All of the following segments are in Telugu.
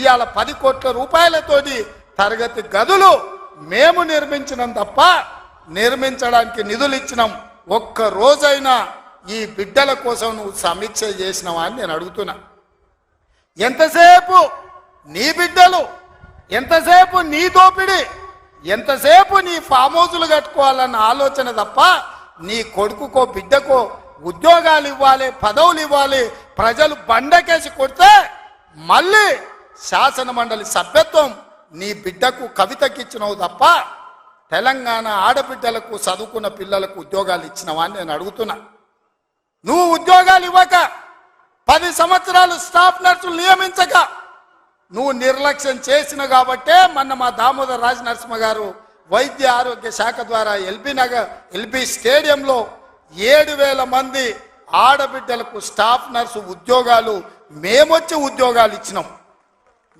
ఇవాళ పది కోట్ల రూపాయలతోటి తరగతి గదులు మేము నిర్మించినాం తప్ప నిర్మించడానికి నిధులు ఇచ్చినాం. ఒక్క రోజైనా ఈ బిడ్డల కోసం నువ్వు సమీక్ష చేసినావా అని నేను అడుగుతున్నా. ఎంతసేపు నీ బిడ్డలు ఎంతసేపు నీ దోపిడి ఎంతసేపు నీ ఫామ్ హౌజులు కట్టుకోవాలన్న ఆలోచన తప్ప నీ కొడుకుకో బిడ్డకో ఉద్యోగాలు ఇవ్వాలి పదవులు ఇవ్వాలి ప్రజలు బండకేసి కొడితే మళ్ళీ శాసన మండలి సభ్యత్వం నీ బిడ్డకు కవితకి ఇచ్చినవు తప్ప తెలంగాణ ఆడబిడ్డలకు చదువుకున్న పిల్లలకు ఉద్యోగాలు ఇచ్చినవా అని నేను అడుగుతున్నా. నువ్వు ఉద్యోగాలు ఇవ్వక పది సంవత్సరాలు స్టాఫ్ నర్సులు నియమించక నువ్వు నిర్లక్ష్యం చేసిన కాబట్టే మొన్న మా దామోదర్ రాజ నరసింహ గారు వైద్య ఆరోగ్య శాఖ ద్వారా ఎల్బీ నగర్ ఎల్బీ స్టేడియంలో ఏడు వేల మంది ఆడబిడ్డలకు స్టాఫ్ నర్సు ఉద్యోగాలు మేమొచ్చి ఉద్యోగాలు ఇచ్చినాం.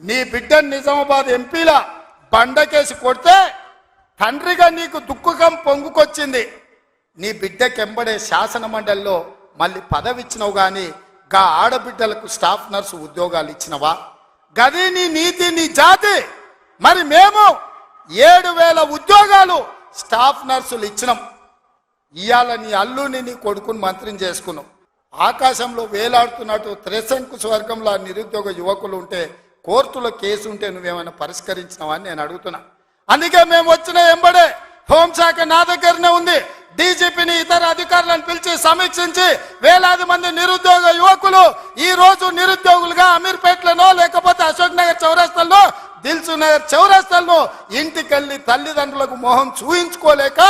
నీ బిడ్డ నిజామాబాద్ ఎంపీల బండకేసి కొడితే తండ్రిగా నీకు దుఃఖకం పొంగుకొచ్చింది. నీ బిడ్డకెంబడే శాసన మండలిలో మళ్ళీ పదవి ఇచ్చినావు కానీ గా ఆడబిడ్డలకు స్టాఫ్ నర్సు ఉద్యోగాలు ఇచ్చినవా? గది నీ నీతి నీ జాతి. మరి మేము ఏడు వేల ఉద్యోగాలు స్టాఫ్ నర్సులు ఇచ్చినాం. ఇవాళ నీ అల్లుని నీ కొడుకుని మంత్రిని చేసుకున్నాం. ఆకాశంలో వేలాడుతున్నట్టు త్రిశంకు స్వర్గంలో నిరుద్యోగ యువకులు ఉంటే కోర్టులో కేసు ఉంటే నువ్వేమైనా పరిష్కరించినావా అని నేను అడుగుతున్నా. అందుకే మేము వచ్చిన ఎంబడే హోంశాఖ నా దగ్గరనే ఉంది. డీజీపీని ఇతర అధికారులను పిలిచి సమీక్షించి వేలాది మంది నిరుద్యోగ యువకులు ఈ రోజు నిరుద్యోగులుగా అమీర్పేటలోనో లేకపోతే అశోక్ నగర్ చౌరస్తల్లో దిల్సు నగర్ చౌరస్తాల్లో ఇంటికెళ్ళి తల్లిదండ్రులకు మొహం చూయించుకోలేక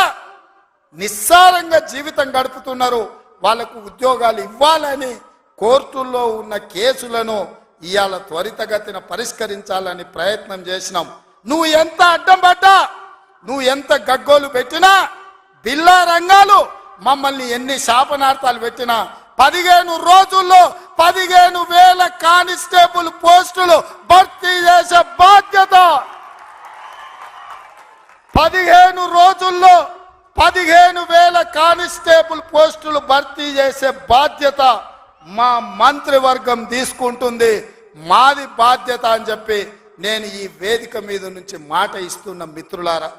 నిస్సారంగా జీవితం గడుపుతున్నారు. వాళ్ళకు ఉద్యోగాలు ఇవ్వాలని కోర్టుల్లో ఉన్న కేసులను ఇవాళ త్వరితగతిన పరిష్కరించాలని ప్రయత్నం చేసినాం. నువ్వు ఎంత అడ్డం పడ్డా నువ్వు ఎంత గగ్గోలు పెట్టినా బిల్లా రంగాలు మమ్మల్ని ఎన్ని శాపనార్థాలు పెట్టినా పదిహేను రోజుల్లో పదిహేను వేల కానిస్టేబుల్ పోస్టులు భర్తీ చేసే బాధ్యత. పదిహేను రోజుల్లో పదిహేను వేల కానిస్టేబుల్ పోస్టులు భర్తీ చేసే బాధ్యత. మా మంత్రివర్గం తీసుకుంటుంది మాది బాధ్యత అని చెప్పి నేను ఈ వేదిక మీద నుంచి మాట ఇస్తున్న మిత్రులారా.